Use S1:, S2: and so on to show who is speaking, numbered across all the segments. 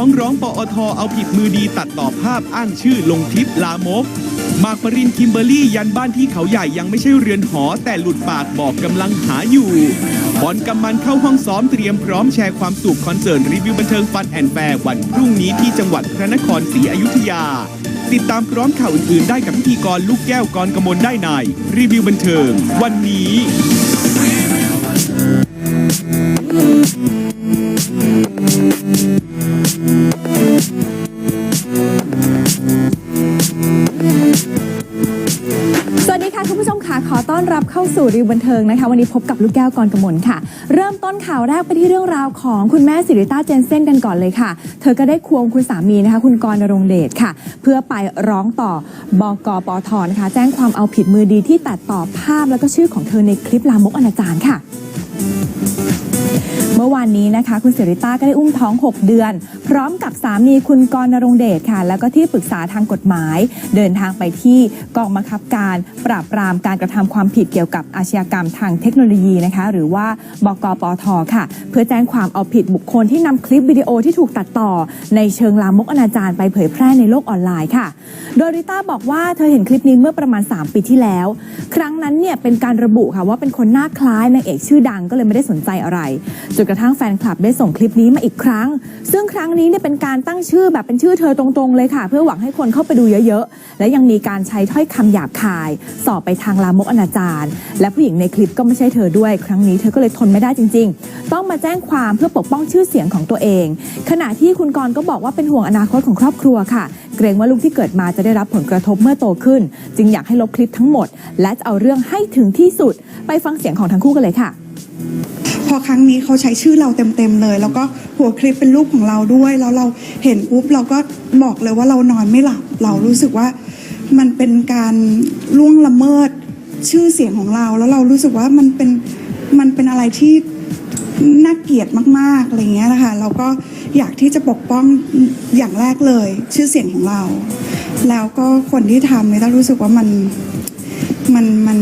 S1: ท้องร้องปอทเอาผิดมือดีตัดต่อภาพอ้างชื่อลงคลิปลามกมากปรินคิมเบอร์รี่ยันบ้านที่เขาใหญ่ยังไม่ใช่เรือนหอ แต่หลุดปากบอกกำลังหาอยู่บอลกำมันเข้าห้องซ้อมเตรียมพร้อมแชร์ความสุขคอนเสิร์ตรีวิวบันเทิงฟันแอนแฟร์วันพรุ่งนี้ที่จังหวัดพระนครศรีอยุธยา ติดตามพร้อมข่าวอื่นๆได้กับพิธีกรลูกแก้วกรกมลได้ในรีวิวบันเทิง วันนี้
S2: สู่รีวิวบันเทิงนะคะ วันนี้พบกับลูกแก้วกรกมลค่ะ เริ่มต้นข่าวแรกไปที่เรื่องราวของคุณแม่สิริต้าเจนเซ่นกันก่อนเลยค่ะ เธอก็ได้ควงคุณสามีนะคะ คุณกรณรงเดชค่ะ เพื่อไปร้องต่อบกปทนะคะแจ้งความเอาผิดมือดีที่ตัดต่อภาพแล้วก็ชื่อของเธอในคลิปลามกอนาจารค่ะ เมื่อวานนี้นะคะ คุณสิริต้าก็ได้อุ้มท้อง 6 เดือน พร้อมกับสามีคุณกรณรงเดชค่ะ แล้วก็ที่ปรึกษาทางกฎหมาย เดินทางไปที่กองบังคับการปราบปรามการกระทำความผิดเกี่ยวกับอาชญากรรมทางเทคโนโลยีนะคะ หรือว่าบกปทค่ะ เพื่อแจ้งความเอาผิดบุคคลที่นำคลิปวิดีโอที่ถูกตัดต่อ ในเชิงลามกอนาจารไปเผยแพร่ในโลกออนไลน์ค่ะ โดยริต้าบอกว่าเธอเห็นคลิปนี้เมื่อประมาณ 3 ปีที่แล้ว ครั้งนั้นเนี่ยเป็นการระบุค่ะว่าเป็นคนหน้าคล้ายนางเอกชื่อดังก็เลยไม่ได้สนใจอะไรจนกระทั่งแฟนคลับได้ส่งคลิปนี้มาอีกครั้ง ซึ่งครั้งนี้เนี่ยเป็นการตั้งชื่อแบบเป็นชื่อเธอตรงๆเลยค่ะ เพื่อหวังให้คนเข้าไปดูเยอะๆ และยังมีการใช้ถ้อยคำหยาบคาย สอบไปทางลามกอนาจารและผู้หญิงในคลิปก็ไม่ใช่เธอด้วย ครั้งนี้เธอก็เลยทนไม่ได้จริง ๆ ต้องมาแจ้งความเพื่อปกป้องชื่อเสียงของตัวเอง ขณะที่คุณกรณ์ก็บอกว่าเป็นห่วงอนาคตของครอบครัวค่ะ เกรงว่าลูกที่เกิดมาจะได้รับผลกระทบเมื่อโตขึ้น จึงอยากให้ลบคลิปทั้งหมด และจะเอาเรื่องให้ถึงที่สุด ไปฟังเสียงของทั้งคู่กันเลยค่ะ
S3: พอครั้งนี้เขาใช้ชื่อเราเต็มๆเลย แล้วก็หัวคลิปเป็นรูปของเราด้วย แล้วเราเห็นปุ๊บเราก็บอกเลยว่าเรานอนไม่หลับ เรารู้สึกว่ามันเป็นการล่วงละเมิดชื่อเสียงของเรา แล้วเรารู้สึกว่ามันเป็นมันเป็นอะไรที่น่าเกลียดมากๆอะไรเงี้ยนะคะเราก็อยากที่จะปกป้องอย่างแรกเลย ชื่อเสียงของเรา แล้วก็คนที่ทำเนี่ยต้องรู้สึกว่ามันมันมัน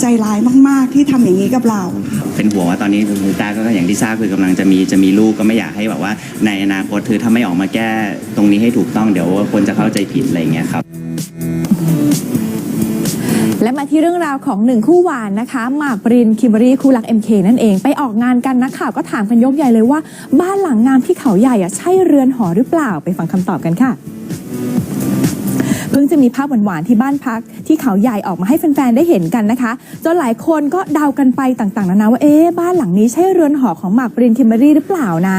S3: ใจร้ายมาก ๆ ที่ทำอย่างนี้กับเรา
S4: เป็นห่วงว่าตอนนี้คุณตาก็อย่างที่ทราบคือกำลังจะมีจะมีลูกก็ไม่อยากให้แบบว่า ในอนาคตคือถ้าไม่ออกมาแก้ตรงนี้ให้ถูกต้องเดี๋ยวคนจะเข้าใจผิดอะไรอย่างเงี้ยครับ
S2: และมาที่เรื่องราวของหนึ่งคู่หวานนะคะ หมากปรินคิมเบอรี่คู่รัก MK นั่นเอง ไปออกงานกันนักข่าวก็ถามกันยกใหญ่เลยว่า บ้านหลังงามที่เขาใหญ่อะใช่เรือนหอหรือเปล่าไปฟังคำตอบกันค่ะ จะมีภาพหวานๆที่บ้านพัก ที่เขาใหญ่ออกมาให้แฟนๆได้เห็นกันนะคะ จนหลายคนก็เดากันไปต่างๆนานาว่าเอ๊ะบ้านหลังนี้ใช่เรือนหอของหมากปรินคิมเบอรี่หรือเปล่านะ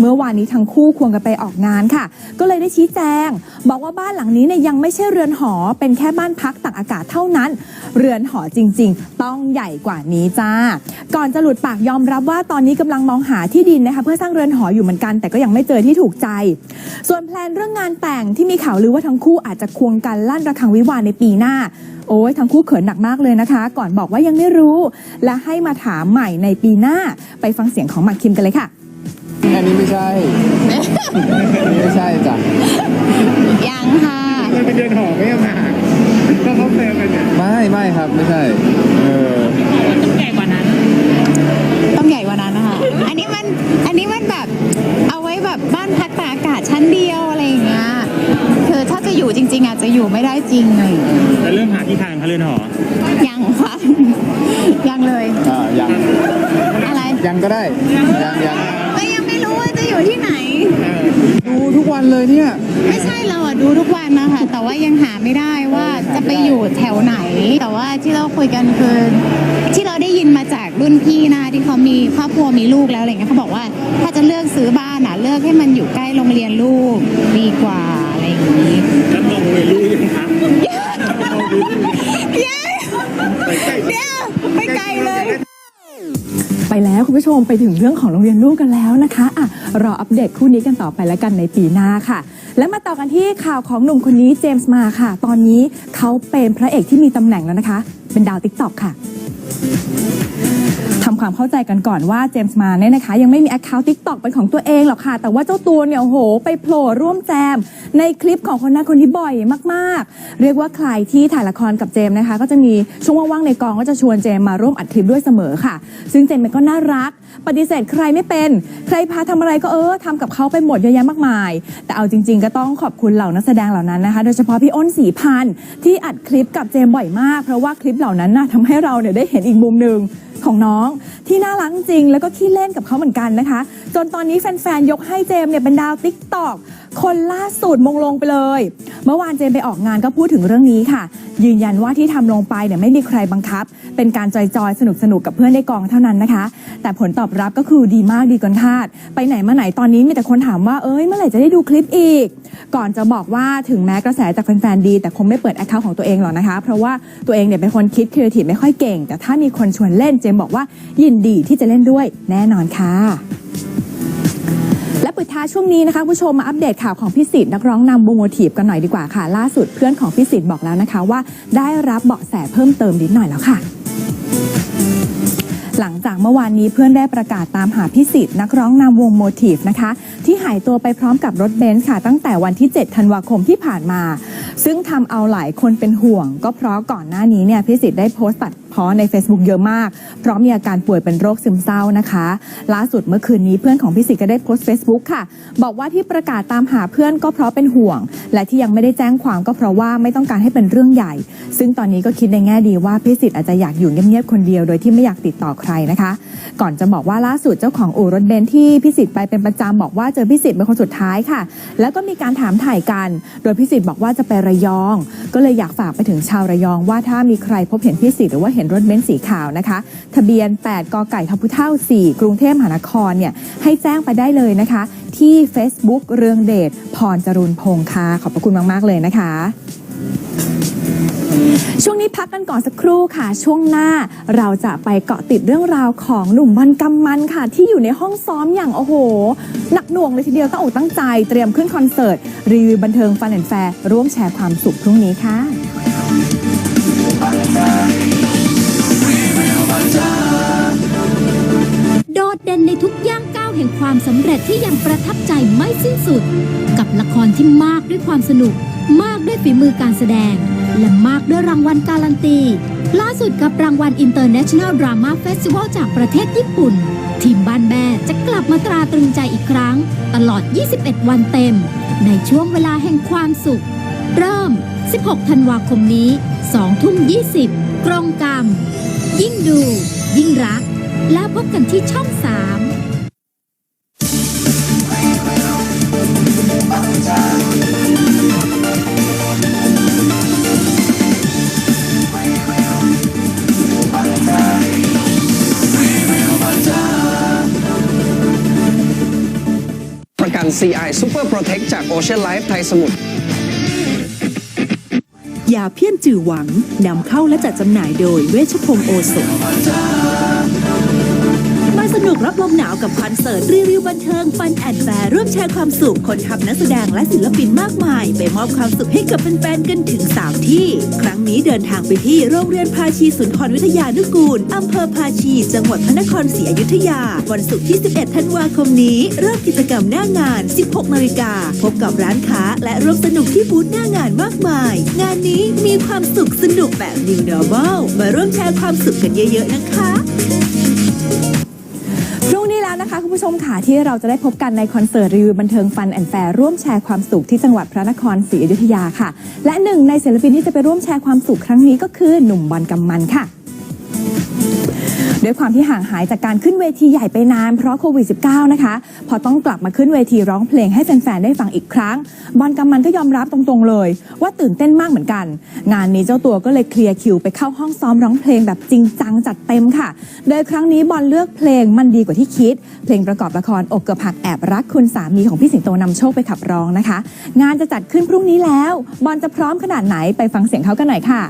S2: เมื่อวานนี้ทั้งคู่ควงกันไปออกงานค่ะ ก็เลยได้ชี้แจง บอกว่าบ้านหลังนี้เนี่ยยังไม่ใช่เรือนหอ เป็นแค่บ้านพักตากอากาศเท่านั้น เรือนหอจริง ๆ ต้องใหญ่กว่านี้จ้า ก่อนจะหลุดปากยอมรับว่าตอนนี้กำลังมองหาที่ดินนะคะเพื่อสร้างเรือนหออยู่เหมือนกัน แต่ก็ยังไม่เจอที่ถูกใจ ส่วนแพลนเรื่องงานแต่งที่มีข่าวลือว่าทั้งคู่อาจจะควงกันลั่นระฆังวิวาห์ในปีหน้า โอ้ยทั้งคู่เขินหนักมากเลยนะคะ ก่อนบอกว่ายังไม่รู้ และให้มาถามใหม่ในปีหน้า ไปฟังเสียงของหมากคิมกันเลยค่ะ
S5: อันนี้ไม่ใช่ อันนี้ไม่ใช่จ้ะ
S6: ยังค่ะ
S7: มันเป็นเดือนหอไม่เอามาหาก็เขาเซลกันเนี่ย
S5: ไม่ไม่ครับไม่ใช่ เออ
S6: ต้องใหญ่กว่านั้น ต้องใหญ่กว่านั้นนะคะ อันนี้มัน อันนี้มัน แบบเอาไว้แบบบ้านพักตากอากาศชั้นเดียวอะไรอย่างเงี้ยคือถ้าจะอยู่จริง ๆ อาจจะอยู่ไม่ได้จริงเลย
S7: แล้วเริ่มหาที่ทางเขาเรือนหอ
S6: ยังค่ะ ยังเลย
S5: อ่ายัง
S6: อะไร
S5: ยังก็ได้ยังยัง
S6: ก็ยังไม่รู้ว่าจะอยู่ที่ไหน
S5: ดูทุกวันเลยเนี่ย
S6: ไม่ใช่เราอะดูทุกวันนะคะแต่ว่ายังหาไม่ได้ว่าจะไปอยู่แถวไหน แต่ว่าที่เราคุยกันคือที่เราได้ยินมาจากรุ่นพี่นะที่เขามีครอบครัวมีลูกแล้วอะไรเงี้ยเขาบอกว่า ถ้าจะเลือกซื้อบ้าน อะเลือกให้มันอยู่ใกล้โรงเรียนลูกดีกว่าอะไรอย่างนี้
S7: แล้วมองเลยรู้ยังครับ
S6: เย้เดี๋ยวไปไกลเลย
S2: ไปแล้วคุณผู้ชมไปถึงเรื่องของโรงเรียนลูกกันแล้วนะคะอะรออัปเดตคู่นี้กันต่อไปแล้วกันในปีหน้าค่ะ และมาต่อกันที่ข่าวของหนุ่มคนนี้เจมส์มาค่ะ ตอนนี้เขาเป็นพระเอกที่มีตำแหน่งแล้วนะคะ เป็นดาวติ๊กต็อกค่ะ ทำความเข้าใจกันก่อนว่าเจมส์มาเนี่ยนะคะ ยังไม่มี Account TikTok เป็นของตัวเองหรอกค่ะ แต่ว่าเจ้าตัวเนี่ยโห ไปโผล่ร่วมแจม ในคลิปของคนนั้นคนนี้บ่อยมาก ๆ เรียกว่าใครที่ถ่ายละครกับเจมส์นะคะ ก็จะมีช่วงว่างๆในกองก็จะชวนเจมส์มาร่วมอัดคลิปด้วยเสมอค่ะ ซึ่งเจมส์ก็น่ารัก ปฏิเสธใครไม่เป็น ใครพาทำอะไรก็เออทำกับเขาไปหมดเยอะแยะมากมาย แต่เอาจริง ๆ ก็ต้องขอบคุณเหล่านักแสดงเหล่านั้นนะคะ โดยเฉพาะพี่อ้นสีพันธ์ที่อัดคลิปกับเจมส์บ่อยมาก เพราะว่าคลิปเหล่านั้นน่ะทำให้เราเนี่ยได้เห็นอีกมุมหนึ่ง ของน้อง ที่น่ารักจริงแล้วก็ขี้เล่นกับเขาเหมือนกันนะคะ จนตอนนี้แฟนๆยกให้เจมส์เนี่ยเป็นดาวติ๊กตอก คนล่าสุดมงลงไปเลย เมื่อวานเจมไปออกงานก็พูดถึงเรื่องนี้ค่ะ ยืนยันว่าที่ทำลงไปเนี่ยไม่มีใครบังคับ เป็นการจอยๆ สนุกๆกับเพื่อนในกองเท่านั้นนะคะ แต่ผลตอบรับก็คือดีมากดีเกินคาด ไปไหนมาไหนตอนนี้มีแต่คนถามว่าเอ้ยเมื่อไหร่จะได้ดูคลิปอีก ก่อนจะบอกว่าถึงแม้กระแสจากแฟนๆดี แต่คงไม่เปิดแอคเคาท์ของตัวเองหรอกนะคะ เพราะว่าตัวเองเนี่ยเป็นคนคิดครีเอทีฟไม่ค่อยเก่ง แต่ถ้ามีคนชวนเล่นเจมบอกว่ายินดีที่จะเล่นด้วยแน่นอนค่ะและ ปิดท้ายช่วงนี้นะคะผู้ชมมาอัปเดตข่าวของพี่สิทธิ์นักร้องนำวงโมทีฟกันหน่อยดีกว่าค่ะ ล่าสุดเพื่อนของพี่สิทธิ์บอกแล้วนะคะว่า ได้รับเบาะแสเพิ่มเติมนิดหน่อยแล้วค่ะ หลังจากเมื่อวานนี้เพื่อนได้ประกาศตามหาพิสิทธิ์นักร้องนำวงโมทีฟนะคะ ที่หายตัวไปพร้อมกับรถเบนซ์ค่ะ ตั้งแต่วันที่ 7 ธันวาคมที่ผ่านมา ซึ่งทำเอาหลายคนเป็นห่วง ก็เพราะก่อนหน้านี้เนี่ยพิสิทธิ์ได้โพสต์ตัด เพ้อใน Facebook เยอะมาก เพราะมีอาการป่วยเป็นโรคซึมเศร้านะคะ ล่าสุดเมื่อคืนนี้เพื่อนของพิสิทธิ์ก็ได้โพสต์ Facebook ค่ะ บอกว่าที่ประกาศตามหาเพื่อนก็เพราะเป็นห่วง และที่ยังไม่ได้แจ้งความก็เพราะว่าไม่ต้องการให้เป็นเรื่องใหญ่ ซึ่งตอนนี้ก็คิดในแง่ดีว่าพิสิทธิ์อาจจะอยากอยู่เงียบๆคนเดียวโดยที่ไม่อยากติดต่อใครนะคะ ก่อนจะบอกว่าล่าสุดเจ้าของอู่รถเบนซ์ที่พิสิทธิ์ไปเป็นประจำบอกว่าเจอพิสิทธิ์เป็นคนสุดท้ายค่ะ แล้วก็มีการถามถ่ายกัน โดยพิสิทธิ์บอกว่าจะไประยอง ก็เลยอยากฝากไปถึงชาวระยองว่าถ้ามีใครพบเห็นพิสิทธิ์หรือว่าเห็นรถเบนซ์สีขาวนะคะ ทะเบียน 8กไก่ทพเท่า 4 กรุงเทพมหานครเนี่ยให้แจ้งไปได้เลยนะคะ ที่ Facebook เรืองเดชพรจรุนพงค์ค่ะขอบพระคุณมาก ๆ เลยนะคะช่วงนี้พักกันก่อนสักครู่ค่ะ ช่วงหน้าเราจะไปเกาะติดเรื่องราวของหนุ่มบอลกำมันค่ะ ที่อยู่ในห้องซ้อมอย่างโอ้โห หนักหน่วงเลยทีเดียวตั้งอกตั้งใจเตรียมขึ้นคอนเสิร์ต รีวิวบันเทิงฟันแอนแฟร์ร่วมแชร์ความสุขพรุ่งนี้ค่ะ
S8: ดเด่นในทุกย่างก้าวแห่งความสำเร็จที่ยังประทับใจไม่สิ้นสุด กับละครที่มากด้วยความสนุก มากด้วยฝีมือการแสดง และมากด้วยรางวัลการันตี ล่าสุดกับรางวัล International Drama Festival จากประเทศญี่ปุ่น ทีมบ้านแม่จะกลับมาตราตรึงใจอีกครั้ง ตลอด 21 วันเต็ม ในช่วงเวลาแห่งความสุข เริ่ม 16 ธันวาคมนี้ 2 ทุ่ม 20 กรงกรรม ยิ่งดู ยิ่งรัก แล้วพบกันที่ช่อง3
S9: ประกัน CI Super Protect จาก Ocean Life ไทยสมุทร
S10: ยาเพี้ยนจือหวังนำเข้าและจัดจำหน่ายโดยเวชพงศ์โอสถมา สนุกรับลมหนาวกับคอนเสิร์ตรีวิวบันเทิงฟันแอนแฟร์ร่วมแชร์ความสุขคนทำนักแสดงและศิลปินมากมาย ไปมอบความสุขให้กับแฟนๆกันถึง 3 ที่ ครั้งนี้เดินทางไปที่โรงเรียนภาชีสุนทรวิทยานุกูลอำเภอภาชี จังหวัดพระนครศรีอยุธยา วันศุกร์ที่ 11 ธันวาคมนี้ เริ่มกิจกรรมหน้างาน 16 นาฬิกา พบกับร้านค้า และร่วมสนุกที่บูธหน้างานมากมาย งานนี้มีความสุขสนุกแบบ New Normal มาร่วมแชร์ความสุขกันเยอะ ๆ นะคะ
S2: พรุ่งนี้แล้วนะคะคุณผู้ชมค่ะที่เราจะได้พบกันในคอนเสิร์ตรีวิวบันเทิงฟันแอนแฟร์ร่วมแชร์ความสุขที่จังหวัดพระนครศรีอยุธยาค่ะ และหนึ่งในศิลปินที่จะไปร่วมแชร์ความสุขครั้งนี้ก็คือหนุ่มบอลกำมันค่ะ ด้วยความที่ห่างหายจากการขึ้นเวทีใหญ่ไปนานเพราะโควิด -19 นะคะ พอต้องกลับมาขึ้นเวทีร้องเพลงให้แฟนๆ ได้ฟังอีกครั้ง บอลกำมันก็ยอมรับตรงๆเลย ว่าตื่นเต้นมากเหมือนกัน งานนี้เจ้าตัวก็เลยเคลียร์คิวไปเข้าห้องซ้อมร้องเพลงแบบจริงจังจัดเต็มค่ะ โดยครั้งนี้บอลเลือกเพลงมันดีกว่าที่คิด เพลงประกอบละครอกเกือบหักแอบรักคุณสามีของพี่สิงโตนำโชคไปขับร้องนะคะ งานจะจัดขึ้นพรุ่งนี้แล้ว บอลจะพร้อมขนาดไหนไปฟังเสียงเขากันหน่อยค่ะ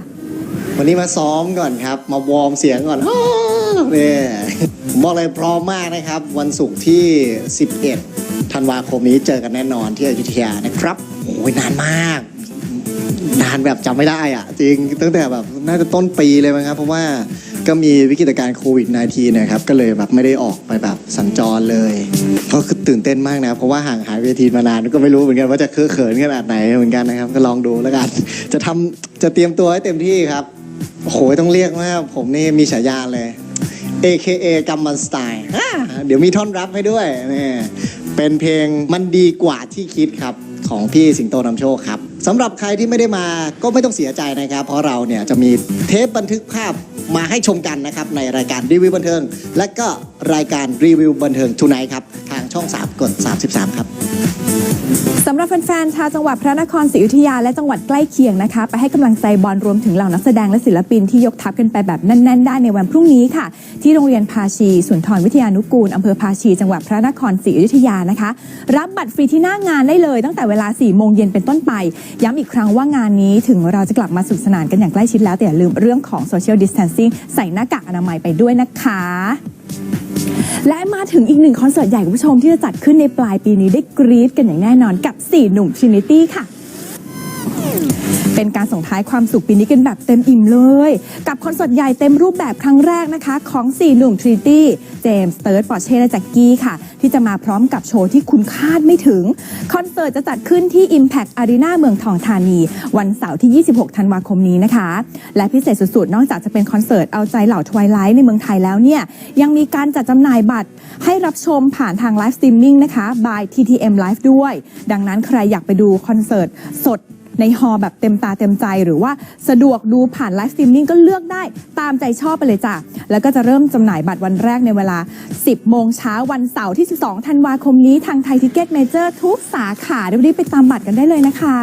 S11: วันนี้มาซ้อมก่อนครับ มาวอร์มเสียงก่อนเนี่ยผมบอกเลยพร้อมมากนะครับ วันศุกร์ที่ 11 ธันวาคมนี้เจอกันแน่นอนที่อยุธยานะครับโอ้ยนานมาก นานแบบจำไม่ได้อะจริงตั้งแต่แบบน่าจะต้นปีเลยมั้งครับ เพราะว่าก็มีวิกฤตการณ์โควิด -19 นะครับ ก็เลยแบบไม่ได้ออกไปแบบสัญจรเลยก็คือตื่นเต้นมากนะ เพราะว่าห่างหายเวทีมานานก็ไม่รู้เหมือนกันว่าจะเคอะเขินขนาดไหนเหมือนกันนะครับ ก็ลองดูแล้วกัน จะทำจะเตรียมตัวให้เต็มที่ครับ โอ้โหต้องเรียกว่าผมนี่มีฉายาเลย AKA กัมมันสไตล์เดี๋ยวมีท่อนรับให้ด้วยนี่เป็นเพลงมันดีกว่าที่คิดครับของพี่สิงโตนำโชคครับสำหรับใครที่ไม่ได้มาก็ไม่ต้องเสียใจนะครับ เพราะเราเนี่ยจะมีเทปบันทึกภาพมาให้ชมกันนะครับในรายการรีวิวบันเทิง และก็รายการรีวิวบันเทิงทูไนท์ครับ ทางช่อง 3 กด 33 ครับ
S2: สำหรับแฟนๆ ชาวจังหวัดพระนครศรีอยุธยาและจังหวัดใกล้เคียงนะคะ ไปให้กำลังใจบอลรวมถึงเหล่านักแสดงและศิลปินที่ยกทัพกันไปแบบแน่นๆ ได้ในวันพรุ่งนี้ค่ะ ที่โรงเรียนภาชีสุนทรวิทยานุกูลอำเภอภาชีจังหวัดพระนครศรีอยุธยานะคะ รับบัตรฟรีที่หน้างานได้เลยตั้งแต่เวลา 4 โมงเย็นเป็นต้นไป ย้ำอีกครั้งว่างานนี้ถึงเราจะกลับมาสนุกสนานกันอย่างใกล้ชิดแล้วแต่อย่าลืมเรื่องของ social distancing ใส่หน้ากากอนามัยไปด้วยนะคะ และมาถึงอีกหนึ่งคอนเสิร์ตใหญ่คุณผู้ชมที่จะจัดขึ้นในปลายปีนี้ได้กรี๊ดกันอย่างแน่นอนกับ 4 หนุ่ม Trinity ค่ะ เป็นการส่งท้ายความสุขปีนี้กันแบบเต็มอิ่มเลย กับคอนเสิร์ตใหญ่เต็มรูปแบบครั้งแรกนะคะ ของ 4 หนุ่ม Trinity เจมส์เติร์ดปอร์เช่และแจ็คกี้ค่ะ ที่จะมาพร้อมกับโชว์ที่คุณคาดไม่ถึง คอนเสิร์ตจะจัดขึ้นที่ Impact Arena เมืองทองธานี วันเสาร์ที่ 26 ธันวาคมนี้นะคะ และพิเศษสุดๆ นอกจากจะเป็นคอนเสิร์ตเอาใจเหล่าทวายไลท์ในเมืองไทยแล้วเนี่ยยังมีการจัดจำหน่ายบัตรให้รับชมผ่านทางไลฟ์สตรีมมิ่งนะคะ by TTM Live ด้วย ดังนั้นใครอยากไปดูคอนเสิร์ตสด ในฮอลแบบเต็มตาเต็มใจหรือว่าสะดวกดูผ่านไลฟ์สตรีมมิ่งก็เลือกได้ตามใจชอบไปเลยจ้ะ แล้วก็จะเริ่มจำหน่ายบัตรวันแรกในเวลา 10 โมงเช้าวันเสาร์ที่ 12 ธันวาคมนี้ทางไทยทิเก็ตเมเจอร์ทุกสาขารีบๆไปตามบัตรกันได้เลยนะคะ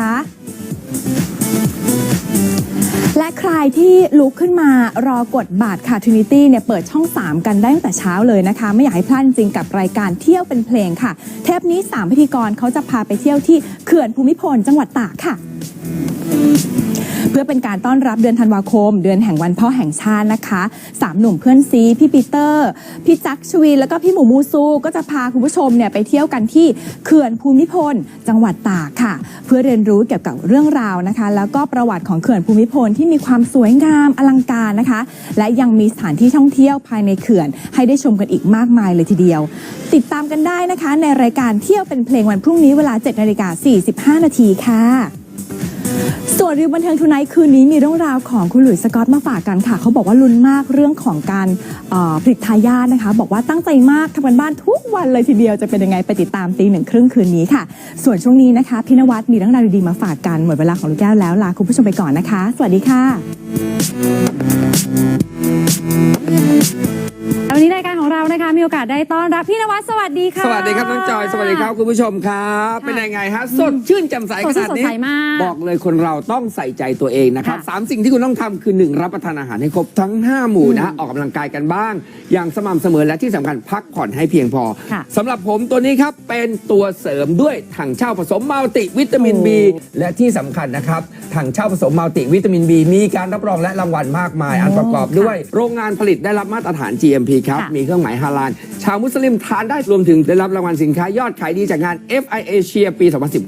S2: และใครที่ลุกขึ้นมารอกดบัตรค่ะ Trinity เนี่ยเปิดช่อง 3 กันได้ตั้งแต่เช้าเลยนะคะ ไม่อยากให้พลาดจริงกับรายการเที่ยวเป็นเพลงค่ะ เทปนี้ 3 พิธีกรเขาจะพาไปเที่ยวที่เขื่อนภูมิพลจังหวัดตากค่ะ เพื่อเป็นการต้อนรับเดือนธันวาคม เดือนแห่งวันพ่อแห่งชาตินะคะสามหนุ่มเพื่อนซีพี่ปีเตอร์ พี่จักชวีแล้วก็พี่หมูมูซูก็จะพาคุณผู้ชมเนี่ยไปเที่ยวกันที่เขื่อนภูมิพล จังหวัดตากค่ะ เพื่อเรียนรู้เกี่ยวกับเรื่องราวนะคะ แล้วก็ประวัติของเขื่อนภูมิพลที่มีความสวยงามอลังการนะคะ และยังมีสถานที่ท่องเที่ยวภายในเขื่อน ให้ได้ชมกันอีกมากมายเลยทีเดียว ติดตามกันได้นะคะ ในรายการเที่ยวเป็นเพลงวันพรุ่งนี้เวลา7นาฬิกา45 นาทีค่ะ ส่วนรีวิวบันเทิงทุนไนท์คืนนี้มีเรื่องราวของคุณหลุยส์สกอตมาฝากกันค่ะ เขาบอกว่าลุ้นมากเรื่องของการเอ่อผลิตทายาทนะคะ บอกว่าตั้งใจมากทำกันบ้านทุกวันเลยทีเดียวจะเป็นยังไงไปติดตามตีหนึ่งครึ่งคืนนี้ค่ะ ส่วนช่วงนี้นะคะพี่นวัดมีเรื่องราวดีๆมาฝากกันหมดเวลาของลูกแก้วแล้วลาคุณผู้ชมไปก่อนนะคะ สวัสดีค่ะ
S12: วันนี้รายการของเรานะคะมีโอกาสได้ต้อนรับพี่นวัดสวัสดีค่ะ
S5: สวัสดีครับน้องจอยสวัสดีครับคุณผู้ชมครับเป็นยังไงฮะสดชื่นแจ่มใส
S12: ส
S5: ข
S12: ดชื่
S5: นาด
S12: นสด
S5: นี้
S12: ใสมาก
S5: บอกเลยคนเราต้องใส่ใจตัวเองนะครับ
S12: ค่ะ
S5: สามสิ่งที่คุณต้องทำคือหนึ่งรับประทานอาหารให้ครบทั้ง 5 หมู่นะฮะออกกำลังกายกันบ้าง อย่างสม่ำเสมอและที่สำคัญพักผ่อนให้เพียงพอ
S12: ค่ะ
S5: สำหรับผมตัวนี้ครับเป็นตัวเสริมด้วยถังเช่าผสมมัลติวิตามิน B และที่สำคัญนะครับถังเช่าผสมมัลติวิตามิน B มีการรับรองและรางวัลมากมาย อันประกอบด้วย โรงงานผลิตได้รับมาตรฐาน GMP ครับ
S12: ค่ะ
S5: มีเครื่องหมายฮาลาลชาวมุสลิมทานได้รวมถึงได้รับรางวัลสินค้ายอดขายดีจากงาน FI Asia ปี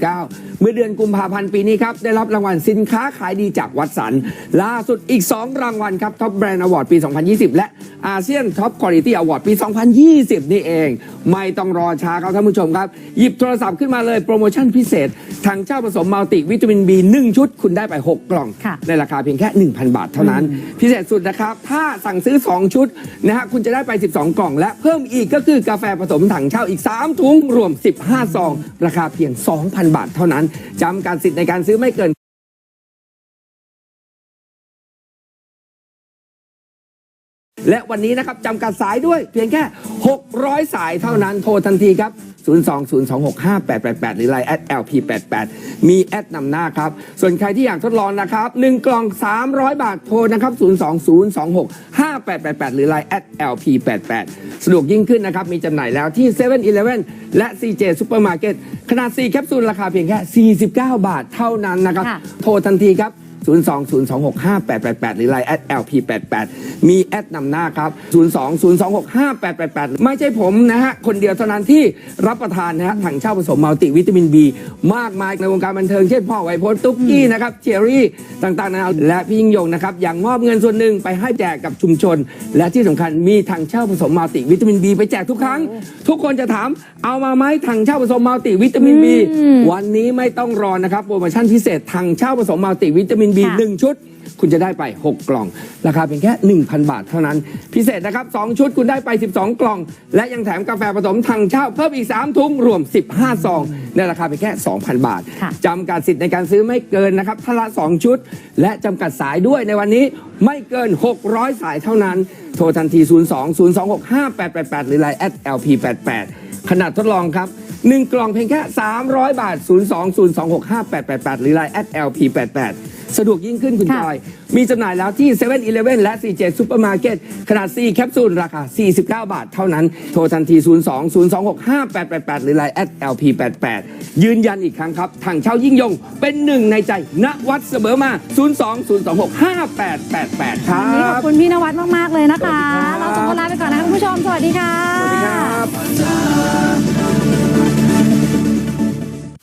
S5: 2019 เมื่อเดือนกุมภาพันธ์ปีนี้ครับได้รับรางวัลสินค้าขายดีจากวัดสัน ล่าสุดอีก 2 รางวัลครับท็อปแบรนด์อวอร์ดปี 2020 และอาเซียนท็อปคุณ i t y อวอร์ดปี 2020 นี่เอง ไม่ต้องรอช้าครับท่านผู้ชมครับ หยิบโทรศัพท์ขึ้นมาเลยโปรโมชั่นพิเศษทางเจ้าผสมมัลติวิตามิน B 1 ชุดคุณได้ไป 6 กล่อง
S12: ค่ะ
S5: ในราคาเพียงแค่ 1,000 บาทเท่านั้น พิเศษสุดนะครับถ้าสั่งซื้อ 2 ชุดนะฮะคุณจะได้ไป 12 กล่อง และเพิ่มอีกก็คือกาแฟผสมถังเช่าอีก 3 ถุงรวม 15 ซอง ราคาเพียง 2,000 บาทเท่านั้นจำกัดสิทธิ์ในการซื้อไม่เกินและวันนี้นะครับจำกัดสายด้วยเพียงแค่ 600 สายเท่านั้นโทรทันทีครับ 020265888 หรือไลน์แอด LP88 มีแอดนำหน้าครับ ส่วนใครที่อยากทดลองนะครับ 1 กล่อง 300 บาทโทรนะครับ 020265888 หรือไลน์แอด LP88 สะดวกยิ่งขึ้นนะครับ มีจำหน่ายแล้วที่7 e เ e ่ e อและ CJ Supermarket ขนาด 4 แคปซูลราคาเพียงแค่ 49 บาทเท่านั้นนะครับ
S12: ค่ะ
S5: โทรทันทีครับ 020265888 หรือไลน์ @lp88 มีแอดนำหน้าครับ 020265888 ไม่ใช่ผมนะฮะ คนเดียวเท่านั้นที่รับประทานนะฮะถังเช่าผสมมัลติวิตามิน B มากมายในวงการบันเทิงเช่นพ่อไวโพสตุ๊กกี้นะครับเจอรี่ต่างๆนานาและพี่ยิ่งยงนะครับยังมอบเงินส่วนหนึ่งไปให้แจกกับชุมชน และที่สำคัญมีถังเช่าผสมมัลติวิตามิน B ไปแจกทุกครั้ง ทุกคนจะถามเอามาไหมถังเช่าผสมมัลติวิตามิน B วันนี้ไม่ต้องรอนะครับโปรโมชั่นพิเศษถังเช่าผสมมัลติวิตามิน B
S12: ค่ะ
S5: หนึ่งชุด คุณจะได้ไป 6 กล่อง ราคาเพียงแค่ 1,000 บาทเท่านั้น พิเศษนะครับ 2 ชุดคุณได้ไป 12 กล่อง และยังแถมกาแฟผสมถังเช่าเพิ่มอีก 3 ถุงรวม 15 ซอง ในราคาเพียงแค่ 2,000 บาท
S12: ค่ะ
S5: จำกัดสิทธิ์ในการซื้อไม่เกินนะครับทละ 2 ชุด และจำกัดสายด้วยในวันนี้ไม่เกิน 600 สายเท่านั้น โทรทันที 02 026 5888 หรือไลน์ @lp88 ขนาดทดลองครับ 1 กล่องเพียงแค่ 300 บาท 02 026 5888 หรือไลน์ @lp88 สะดวกยิ่งขึ้นคุณ
S12: ค่ะ
S5: จอย มีจำหน่ายแล้วที่7 e เ e ่ e อและ CJ Supermarket ขนาด 4 แคปซูล ราคา 49 บาท เท่านั้น โทรทันที 02 026 5888 หรือไลน์ @lp88 ยืนยันอีกครั้งครับ ทางเช่ายิ่งยง เป็นหนึ่งในใจณวัดเสมอมา 02 026 5888 ครั
S12: วันนี้ขอ
S5: บบ
S12: คุณพี่นวัดมาก ๆ เลยนะคะ
S5: สวัสดีครับ
S12: เราสองคนลาไปก่อนนะคะคุณผู้ชม สวัสดีค่ะ
S5: สวัสดีครับ